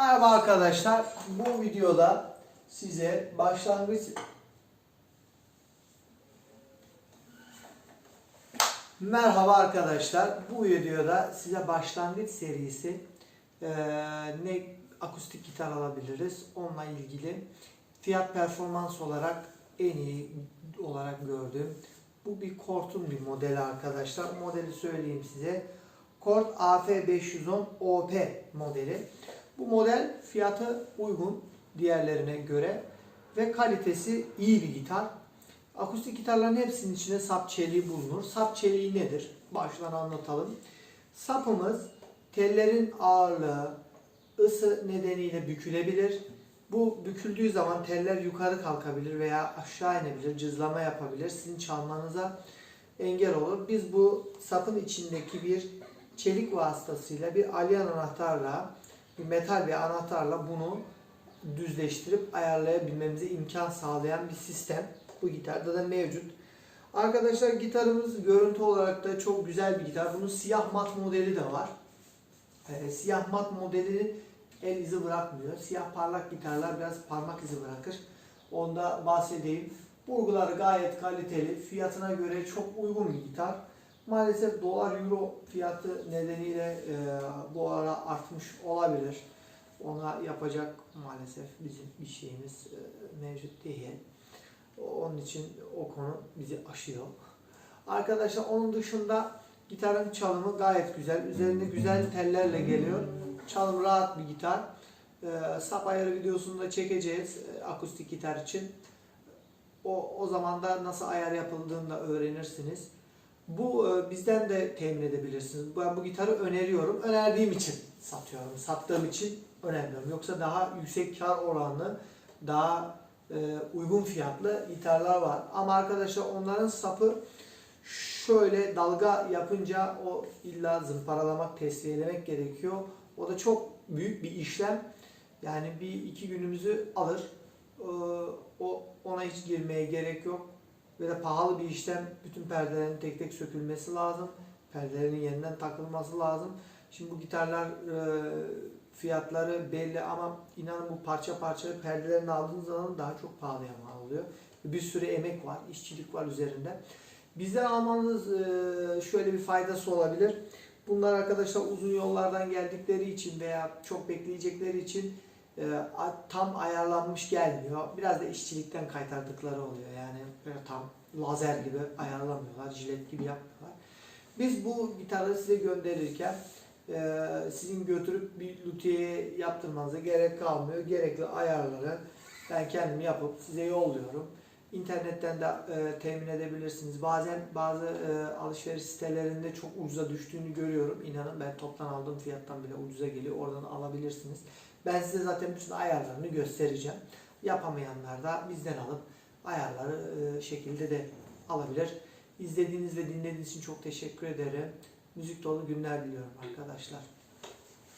Merhaba arkadaşlar. Bu videoda size başlangıç Merhaba arkadaşlar. Bu videoda size başlangıç serisi eee, ne akustik gitar alabiliriz onunla ilgili fiyat performans olarak en iyi olarak gördüğüm bu bir Kort'un bir modeli arkadaşlar. Modeli söyleyeyim size. Kort AF510 OP modeli. Bu model fiyatı uygun diğerlerine göre ve kalitesi iyi bir gitar. Akustik gitarların hepsinin içinde sap çeliği bulunur. Sap çeliği nedir? Baştan anlatalım. Sapımız tellerin ağırlığı, ısı nedeniyle bükülebilir. Bu büküldüğü zaman teller yukarı kalkabilir veya aşağı inebilir, cızlama yapabilir. Sizin çalmanıza engel olur. Biz bu sapın içindeki bir çelik vasıtasıyla bir alyan anahtarla, metal bir anahtarla bunu düzleştirip ayarlayabilmemize imkan sağlayan bir sistem. Bu gitarda da mevcut. Arkadaşlar gitarımız görüntü olarak da çok güzel bir gitar. Bunun siyah mat modeli de var. Ee, siyah mat modeli el izi bırakmıyor. Siyah parlak gitarlar biraz parmak izi bırakır. Onda bahsedeyim. Burguları gayet kaliteli. Fiyatına göre çok uygun bir gitar. Maalesef dolar euro fiyatı nedeniyle e, bu ara artmış olabilir. Ona yapacak maalesef bizim bir şeyimiz e, mevcut değil. Onun için o konu bizi aşıyor. Arkadaşlar onun dışında gitarın çalımı gayet güzel. Üzerinde güzel tellerle geliyor. Çalım rahat bir gitar. Ee, sap ayarı videosunu da çekeceğiz e, akustik gitar için. O, o zaman da nasıl ayar yapıldığını da öğrenirsiniz. Bu e, bizden de temin edebilirsiniz. Ben bu gitarı öneriyorum. Önerdiğim için satıyorum. Sattığım için önermiyorum. Yoksa daha yüksek kar oranlı, daha e, uygun fiyatlı gitarlar var. Ama arkadaşlar onların sapı şöyle dalga yapınca o illa zımparalamak, tesviyelemek gerekiyor. O da çok büyük bir işlem. Yani bir iki günümüzü alır. Ee, O ona hiç girmeye gerek yok. De pahalı bir işlem. Bütün perdelerin tek tek sökülmesi lazım. Perdelerin yeniden takılması lazım. Şimdi bu gitarlar e, fiyatları belli ama inanın bu parça parça perdelerini aldığınız zaman daha çok pahalıya mal oluyor. Bir sürü emek var, işçilik var üzerinde. Bizden almanız e, şöyle bir faydası olabilir. Bunlar arkadaşlar uzun yollardan geldikleri için veya çok bekleyecekleri için tam ayarlanmış gelmiyor. Biraz da işçilikten kaytardıkları oluyor. Yani böyle tam lazer gibi ayarlamıyorlar, jilet gibi yapmıyorlar. Biz bu gitarı size gönderirken e, sizin götürüp bir luthiye yaptırmanıza gerek kalmıyor. Gerekli ayarları ben kendim yapıp size yolluyorum. İnternetten de e, temin edebilirsiniz. Bazen bazı e, alışveriş sitelerinde çok ucuza düştüğünü görüyorum. İnanın ben toptan aldığım fiyattan bile ucuza geliyor. Oradan alabilirsiniz. Ben size zaten bütün ayarlarını göstereceğim. Yapamayanlar da bizden alıp ayarları e, şekilde de alabilir. İzlediğiniz ve dinlediğiniz için çok teşekkür ederim. Müzik dolu günler diliyorum arkadaşlar.